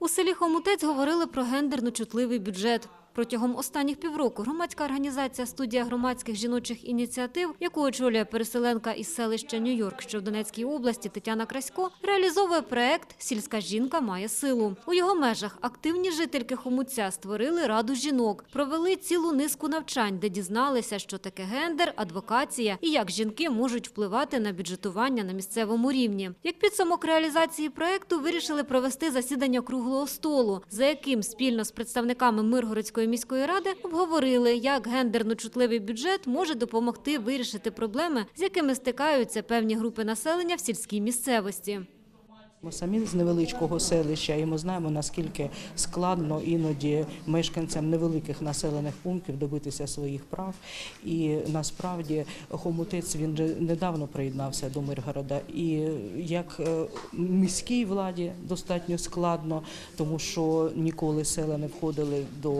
У селі Хомутець говорили про гендерно чутливий бюджет. Протягом останніх півроку громадська організація студія громадських жіночих ініціатив, яку очолює переселенка із селища Нью-Йорк, що в Донецькій області Тетяна Красько, реалізовує проект Сільська жінка має силу. У його межах активні жительки Хомуця створили раду жінок, провели цілу низку навчань, де дізналися, що таке гендер, адвокація і як жінки можуть впливати на бюджетування на місцевому рівні. Як підсумок реалізації проекту вирішили провести засідання круглого столу, за яким спільно з представниками Миргородської міської ради обговорили, як гендерно-чутливий бюджет може допомогти вирішити проблеми, з якими стикаються певні групи населення в сільській місцевості. Ми самі з невеличкого селища, і ми знаємо, наскільки складно іноді мешканцям невеликих населених пунктів добитися своїх прав. І насправді Хомутець він недавно приєднався до Миргорода. І як е, міській владі достатньо складно, тому що ніколи села не входили до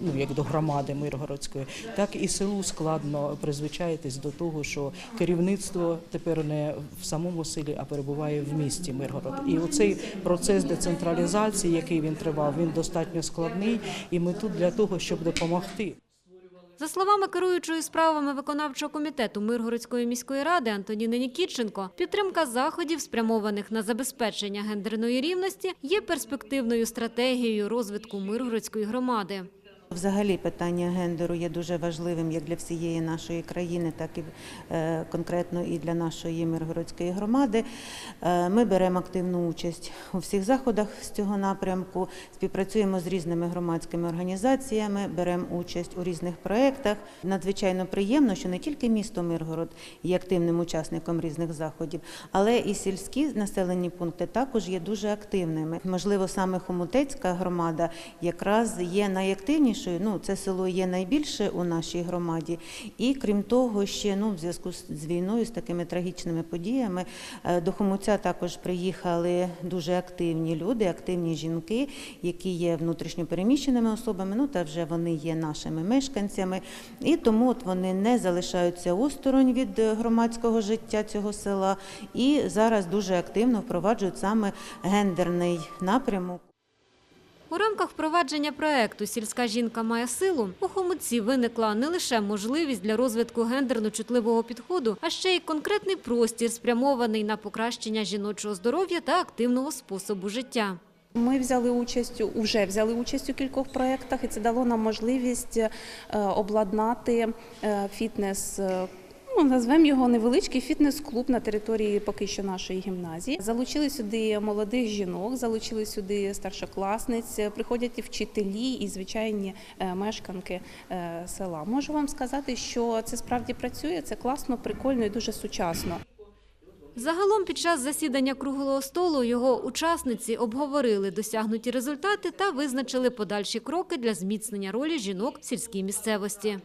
ну як до громади Миргородської, так і селу складно призвичаїтись до того, що керівництво тепер не в самому селі, а перебуває в місті Миргород. І оцей процес децентралізації, який він тривав, він достатньо складний, і ми тут для того, щоб допомогти. За словами керуючої справами виконавчого комітету Миргородської міської ради Антоніни Нікітченко, підтримка заходів, спрямованих на забезпечення гендерної рівності, є перспективною стратегією розвитку Миргородської громади. Взагалі питання гендеру є дуже важливим як для всієї нашої країни, так і е, конкретно і для нашої Миргородської громади. Е, Ми беремо активну участь у всіх заходах з цього напрямку, співпрацюємо з різними громадськими організаціями, беремо участь у різних проєктах. Надзвичайно приємно, що не тільки місто Миргород є активним учасником різних заходів, але і сільські населені пункти також є дуже активними. Можливо, саме Хомутецька громада якраз є найактивнішою. Ну, це село є найбільше у нашій громаді. І крім того, ще ну, в зв'язку з війною, з такими трагічними подіями, е, до Хомуця також приїхали дуже активні люди, активні жінки, які є внутрішньо переміщеними особами. Ну та вже вони є нашими мешканцями. І тому от вони не залишаються осторонь від е, громадського життя цього села і зараз дуже активно впроваджують саме гендерний напрямок. У рамках впровадження проекту Сільська жінка має силу у Хомутці виникла не лише можливість для розвитку гендерно-чутливого підходу, а ще й конкретний простір, спрямований на покращення жіночого здоров'я та активного способу життя. Ми взяли участь у- вже взяли участь у кількох проєктах, і це дало нам можливість е, обладнати е, фітнес. Ну, назвемо його невеличкий фітнес-клуб на території поки що нашої гімназії. Залучили сюди молодих жінок, залучили сюди старшокласниць, приходять вчителі і звичайні е, мешканки е, села. Можу вам сказати, що це справді працює, це класно, прикольно і дуже сучасно. Загалом під час засідання круглого столу його учасниці обговорили досягнуті результати та визначили подальші кроки для зміцнення ролі жінок в сільській місцевості.